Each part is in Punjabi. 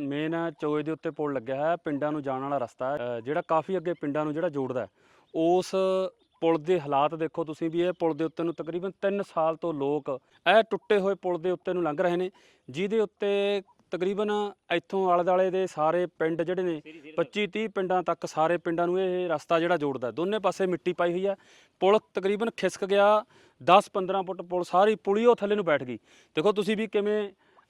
ਮੇਨ ਚੋਏ ਦੇ ਉੱਤੇ ਪੁਲ ਲੱਗਿਆ ਹੈ, ਪਿੰਡਾਂ ਨੂੰ ਜਾਣ ਵਾਲਾ ਰਸਤਾ ਹੈ ਜਿਹੜਾ ਕਾਫੀ ਅੱਗੇ ਪਿੰਡਾਂ ਨੂੰ ਜਿਹੜਾ ਜੋੜਦਾ ਉਸ ਪੁਲ ਦੇ ਹਾਲਾਤ ਦੇਖੋ ਤੁਸੀਂ ਵੀ, ਇਹ ਪੁਲ ਦੇ ਉੱਤੇ ਨੂੰ ਤਕਰੀਬਨ 3 ਸਾਲ ਤੋਂ ਲੋਕ ਇਹ ਟੁੱਟੇ ਹੋਏ ਪੁਲ ਦੇ ਉੱਤੇ ਨੂੰ ਲੰਘ ਰਹੇ ਨੇ, ਜਿਹਦੇ ਉੱਤੇ ਤਕਰੀਬਨ ਇੱਥੋਂ ਆਲੇ ਦੁਆਲੇ ਦੇ ਸਾਰੇ ਪਿੰਡ ਜਿਹੜੇ ਨੇ 25 30 ਪਿੰਡਾਂ ਤੱਕ ਸਾਰੇ ਪਿੰਡਾਂ ਨੂੰ ਇਹ ਰਸਤਾ ਜਿਹੜਾ ਜੋੜਦਾ ਦੋਨੇ ਪਾਸੇ ਮਿੱਟੀ ਪਾਈ ਹੋਈ ਹੈ, ਪੁਲ ਤਕਰੀਬਨ ਖਿਸਕ ਗਿਆ 10 15 ਫੁੱਟ ਪੁਲ ਸਾਰੀ ਪੁਲੀ ਉਹ ਥੱਲੇ ਨੂੰ ਬੈਠ ਗਈ। ਦੇਖੋ ਤੁਸੀਂ ਵੀ ਕਿਵੇਂ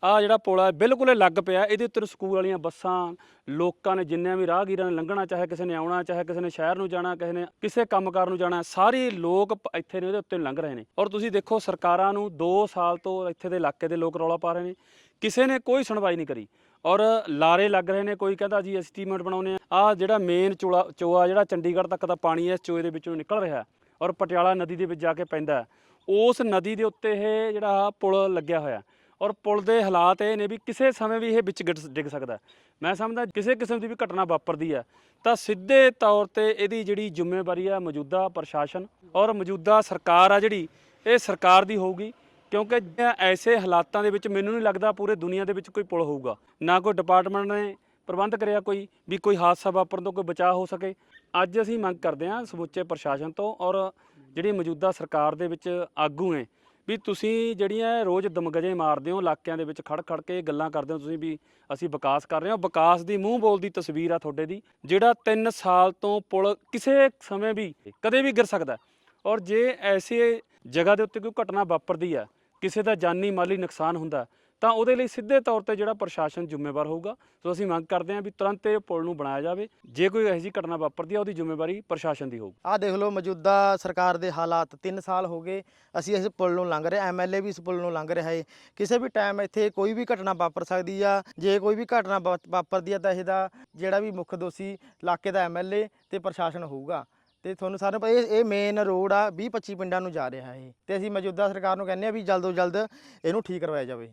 ਆ ਜਿਹੜਾ ਪੁਲ ਹੈ, ਬਿਲਕੁਲ ਇਹ ਲੱਗ ਪਿਆ। ਇਹਦੇ ਉੱਤੇ ਸਕੂਲ ਵਾਲੀਆਂ ਬੱਸਾਂ, ਲੋਕਾਂ ਨੇ ਜਿੰਨੇ ਵੀ ਰਾਹਗੀਰਾਂ ਨੇ ਲੰਘਣਾ, ਚਾਹੇ ਕਿਸੇ ਨੇ ਆਉਣਾ, ਚਾਹੇ ਕਿਸੇ ਨੇ ਸ਼ਹਿਰ ਨੂੰ ਜਾਣਾ, ਕਿਸੇ ਨੇ ਕਿਸੇ ਕੰਮਕਾਰ ਨੂੰ ਜਾਣਾ, ਸਾਰੇ ਲੋਕ ਇੱਥੇ ਨੇ, ਉਹਦੇ ਉੱਤੇ ਲੰਘ ਰਹੇ ਨੇ। ਔਰ ਤੁਸੀਂ ਦੇਖੋ, ਸਰਕਾਰਾਂ ਨੂੰ 2 ਸਾਲ ਤੋਂ ਇੱਥੇ ਦੇ ਇਲਾਕੇ ਦੇ ਲੋਕ ਰੌਲਾ ਪਾ ਰਹੇ ਨੇ। ਕਿਸੇ ਨੇ ਕੋਈ ਸੁਣਵਾਈ ਨਹੀਂ ਕਰੀ। ਔਰ ਲਾਰੇ ਲੱਗ ਰਹੇ ਨੇ, ਕੋਈ ਕਹਿੰਦਾ ਜੀ ਐਸਟੀਮੇਟ ਬਣਾਉਨੇ ਆ ਆ ਜਿਹੜਾ ਮੇਨ ਚੋਲਾ, ਚੋਆ ਜਿਹੜਾ ਚੰਡੀਗੜ੍ਹ ਤੱਕ ਦਾ ਪਾਣੀ ਹੈ, ਇਸ ਚੋਏ ਦੇ ਵਿੱਚੋਂ ਨਿਕਲ ਰਿਹਾ ਔਰ ਪਟਿਆਲਾ ਨਦੀ ਦੇ ਵਿੱਚ ਜਾ ਕੇ ਪੈਂਦਾ ਉਸ ਨਦੀ ਦੇ ਉੱਤੇ ਇਹ ਜਿਹੜਾ ਪੁਲ ਲੱਗਿਆ ਹੋਇਆ ਔਰ ਪੁਲ ਦੇ ਹਾਲਾਤ ਇਹ ਨੇ ਵੀ ਕਿਸੇ ਸਮੇਂ ਵੀ ਇਹ ਵਿੱਚ ਗਿਰ- ਡਿੱਗ ਸਕਦਾ ਮੈਂ ਸਮਝਦਾ ਕਿਸੇ ਕਿਸਮ ਦੀ ਵੀ ਘਟਨਾ ਵਾਪਰਦੀ ਹੈ, ਤਾਂ ਸਿੱਧੇ ਤੌਰ ਤੇ ਇਹਦੀ ਜਿਹੜੀ ਜ਼ਿੰਮੇਵਾਰੀ ਆ, ਮੌਜੂਦਾ ਪ੍ਰਸ਼ਾਸਨ ਔਰ ਮੌਜੂਦਾ ਸਰਕਾਰ ਆ ਜਿਹੜੀ, ਇਹ ਸਰਕਾਰ ਦੀ ਹੋਊਗੀ, ਕਿਉਂਕਿ ਐਸੇ ਹਾਲਾਤਾਂ ਦੇ ਵਿੱਚ ਮੈਨੂੰ ਨਹੀਂ ਲੱਗਦਾ ਪੂਰੇ ਦੁਨੀਆ ਦੇ ਵਿੱਚ ਕੋਈ ਪੁਲ ਹੋਊਗਾ। ਨਾ ਕੋਈ ਡਿਪਾਰਟਮੈਂਟ ਨੇ ਪ੍ਰਬੰਧ ਕਰਿਆ ਕੋਈ, ਵੀ ਕੋਈ ਹਾਦਸਾ ਵਾਪਰਨ ਤੋਂ ਕੋਈ ਬਚਾਅ ਹੋ ਸਕੇ। ਅੱਜ ਅਸੀਂ ਮੰਗ ਕਰਦੇ ਹਾਂ ਸਮੁੱਚੇ ਪ੍ਰਸ਼ਾਸਨ ਤੋਂ ਔਰ ਜਿਹੜੀ ਮੌਜੂਦਾ ਸਰਕਾਰ ਦੇ ਵਿੱਚ ਆਗੂ ਹੈ ਵੀ ਤੁਸੀਂ ਜਿਹੜੀਆਂ ਰੋਜ਼ ਦਮਗਜੇ ਮਾਰਦੇ ਹੋ, ਇਲਾਕਿਆਂ ਦੇ ਵਿੱਚ ਖੜ ਖੜ ਕੇ ਗੱਲਾਂ ਕਰਦੇ ਹੋ ਤੁਸੀਂ ਵੀ ਅਸੀਂ ਵਿਕਾਸ ਕਰ ਰਹੇ ਹਾਂ। ਵਿਕਾਸ ਦੀ ਮੂੰਹ ਬੋਲਦੀ ਤਸਵੀਰ ਆ ਤੁਹਾਡੇ ਦੀ, ਜਿਹੜਾ 3 ਸਾਲ ਤੋਂ ਪੁਲ ਕਿਸੇ ਸਮੇਂ ਵੀ ਕਦੇ ਵੀ ਗਿਰ ਸਕਦਾ। ਔਰ ਜੇ ਐਸੇ ਜਗ੍ਹਾ ਦੇ ਉੱਤੇ ਕੋਈ ਘਟਨਾ ਵਾਪਰਦੀ ਆ, ਕਿਸੇ ਦਾ ਜਾਨੀ ਮਾਲੀ ਨੁਕਸਾਨ ਹੁੰਦਾ ਤਾਂ ਉਹਦੇ ਲਈ ਸਿੱਧੇ ਤੌਰ ਤੇ ਜਿਹੜਾ ਪ੍ਰਸ਼ਾਸਨ ਜ਼ਿੰਮੇਵਾਰ ਹੋਊਗਾ। ਸੋ ਅਸੀਂ ਮੰਗ ਕਰਦੇ ਹਾਂ ਵੀ ਤੁਰੰਤ ਇਹ ਪੁਲ ਨੂੰ ਬਣਾਇਆ ਜਾਵੇ। ਜੇ ਕੋਈ ਇਹੋ ਜਿਹੀ ਘਟਨਾ ਵਾਪਰਦੀ ਆ, ਉਹਦੀ ਜ਼ਿੰਮੇਵਾਰੀ ਪ੍ਰਸ਼ਾਸਨ ਦੀ ਹੋਊਗੀ। ਆਹ ਦੇਖ ਲਓ, ਮੌਜੂਦਾ ਸਰਕਾਰ ਦੇ ਹਾਲਾਤ 3 ਸਾਲ ਹੋ ਗਏ। ਅਸੀਂ ਇਸ ਪੁਲ ਨੂੰ ਲੰਘ ਰਹੇ ਐਮਐਲਏ ਵੀ ਇਸ ਪੁਲ ਨੂੰ ਲੰਘ ਰਿਹਾ ਹੈ। ਕਿਸੇ ਵੀ ਟਾਈਮ ਇੱਥੇ ਕੋਈ ਵੀ ਘਟਨਾ ਵਾਪਰ ਸਕਦੀ ਆ। ਜੇ ਕੋਈ ਵੀ ਘਟਨਾ ਵਾ- ਵਾਪਰਦੀ ਆ, ਤਾਂ ਇਹਦਾ ਜਿਹੜਾ ਵੀ ਮੁੱਖ ਦੋਸ਼ੀ ਇਲਾਕੇ ਦਾ ਐਮਐਲਏ ਤੇ ਪ੍ਰਸ਼ਾਸਨ ਹੋਊਗਾ। ਤੇ ਤੁਹਾਨੂੰ ਸਾਰਿਆਂ ਨੂੰ ਪਤਾ, ਇਹ ਇਹ ਮੇਨ ਰੋਡ ਆ 20 25 ਪਿੰਡਾਂ ਨੂੰ ਜਾ ਰਿਹਾ ਇਹ। ਤੇ ਅਸੀਂ ਮੌਜੂਦਾ ਸਰਕਾਰ ਨੂੰ ਕਹਿੰਦੇ ਆ ਵੀ ਜਲਦ ਤੋਂ ਜਲਦ ਇਹਨੂੰ ਠੀਕ ਕਰਵਾਇਆ ਜਾਵੇ।